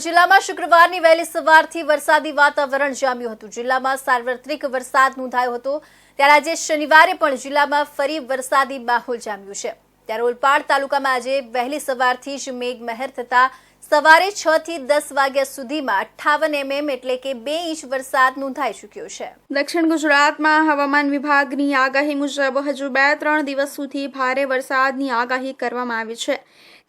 જિલ્લામાં શુક્રવારની વહેલી સવારથી વરસાદી વાતાવરણ જામ્યું હતું. જિલ્લામાં સાર્વત્રિક વરસાદ નોંધાયો હતો. ત્યારે આજે શનિવારે પણ જિલ્લામાં ફરી વરસાદી માહોલ જામ્યું છે. ત્યારે ઓલપાડ તાલુકામાં આજે વહેલી સવારથી જ મેઘમહેર થતા સવારે છ થી દસ વાગ્યા સુધીમાં અઠ્ઠાવન એમએમ એટલે કે બે ઇંચ વરસાદ નોંધાઈ ચૂક્યો છે. દક્ષિણ ગુજરાતમાં હવામાન વિભાગની આગાહી મુજબ હજુ બે ત્રણ દિવસ સુધી ભારે વરસાદની આગાહી કરવામાં આવી છે.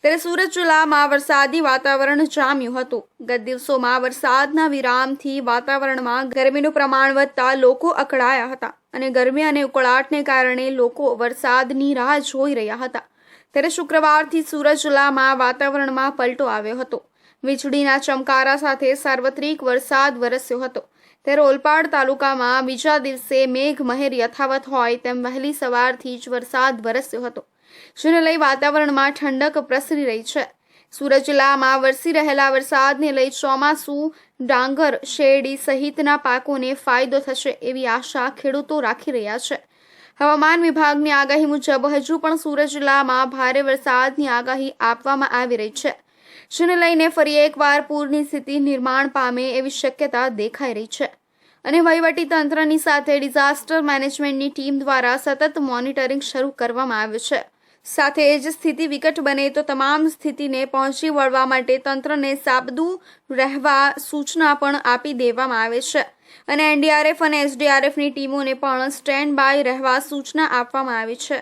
ત્યારે સુરત જિલ્લામાં વરસાદી વાતાવરણ જામ્યું હતું. ગત દિવસોમાં વરસાદના વિરામથી વાતાવરણમાં ગરમીનું પ્રમાણ વધતા લોકો અકળાયા હતા અને ગરમી અને ઉકળાટને કારણે લોકો વરસાદની રાહ જોઈ રહ્યા હતા. ત્યારે શુક્રવારથી સુરત જિલ્લામાં વાતાવરણમાં પલટો આવ્યો હતો. વીજળીના ચમકારા સાથે સાર્વત્રિક વરસાદ વરસ્યો હતો. ત્યારે ઓલપાડ તાલુકામાં બીજા દિવસે મેઘમહેર યથાવત હોય તેમ વહેલી સવારથી જ વરસાદ વરસ્યો હતો. જેને લઈ વાતાવરણમાં ઠંડક પ્રસરી રહી છે. સુરત જિલ્લામાં વરસી રહેલા વરસાદને લઈ ચોમાસું, ડાંગર, શેરડી સહિતના પાકોને ફાયદો થશે એવી આશા ખેડૂતો રાખી રહ્યા છે. હવામાન વિભાગની આગાહી મુજબ હજુ પણ સુરત જિલ્લામાં ભારે વરસાદની આગાહી આપવામાં આવી રહી છે. જેને લઈને ફરી એકવાર પૂરની સ્થિતિ નિર્માણ પામે એવી શક્યતા દેખાઈ રહી છે. અને વહીવટી તંત્રની સાથે ડિઝાસ્ટર મેનેજમેન્ટની ટીમ દ્વારા સતત મોનિટરિંગ શરૂ કરવામાં આવ્યું છે. સાથે જ સ્થિતિ વિકટ બને તો તમામ સ્થિતિને પહોંચી વળવા માટે તંત્રને સાબદું રહેવા સૂચના પણ આપી દેવામાં આવે છે. અને એનડીઆરએફ અને એસડીઆરએફની ટીમોને પણ સ્ટેન્ડ બાય રહેવા સૂચના આપવામાં આવી છે.